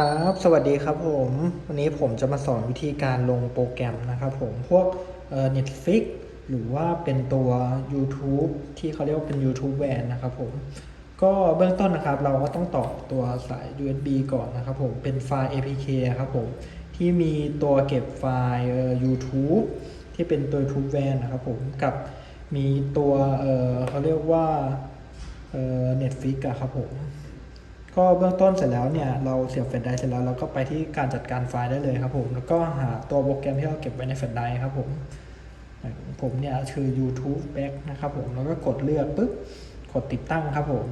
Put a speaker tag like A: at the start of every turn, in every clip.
A: ครับ สวัสดีครับผม วันนี้ผมจะมาสอนวิธีการลงโปรแกรมนะครับผม พวกเอ่อ Netflix หรือว่าเป็นตัว YouTube ที่เขาเรียกว่าเป็น YouTube Van นะครับผม ก็เบื้องต้นนะครับ เราก็ต้องต่อตัวสาย USB ก่อนนะครับผม เป็นไฟล์ APK ครับผม ที่มีตัวเก็บไฟล์เอ่อ YouTube ที่เป็นตัว YouTube Van นะครับผม กับมีตัวเอ่อเขาเรียกว่าเอ่อ Netflix อะครับผม ก็เบื้องต้นเสร็จแล้วเนี่ยเราเสียบแฟลชไดรฟ์เสร็จแล้วเราก็ไปที่การจัดการไฟล์ได้เลยครับผม แล้วก็หาตัวโปรแกรมที่เราเก็บไว้ในแฟลชไดรฟ์ครับผม ผมเนี่ยคือ YouTube Back นะครับผมแล้วก็กดเลือกปุ๊บกดติดตั้งครับผม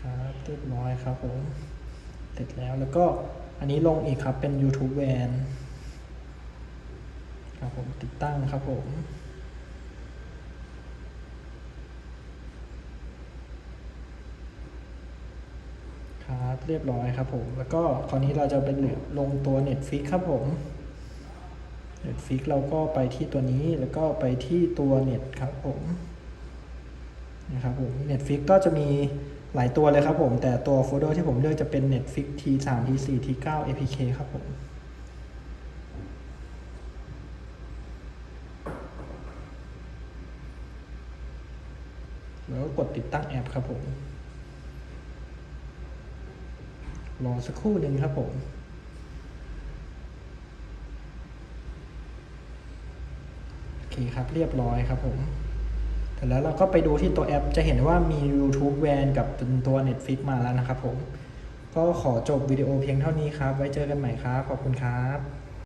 A: ครับเรียบร้อยครับผม เสร็จแล้วแล้วก็อันนี้ลงอีกครับเป็น YouTube Van ครับผมติดตั้งครับผม ครับ เรียบร้อยครับผม แล้วก็คราวนี้เราจะเป็นเหลือลงตัว Netflix ครับผม Netflix เราก็ไปที่ตัวนี้แล้วก็ไปที่ตัว Net ครับผมนะครับผม Netflix ก็จะมีหลายตัวเลยครับผม แต่ตัวโฟลเดอร์ที่ผมเลือกจะเป็น Netflix T3 T4 T9 APK ครับผมแล้วก็กดติดตั้งแอปครับผม รอสักครู่หนึ่งครับผมโอเคครับเรียบร้อยครับผมแต่แล้วเราก็ไปดูที่ตัวแอปจะเห็นว่ามี YouTube Van กับเป็นตัว Netflix มาแล้วนะครับผม ก็ขอจบวิดีโอเพียงเท่านี้ครับ ไว้เจอกันใหม่ครับ ขอบคุณครับ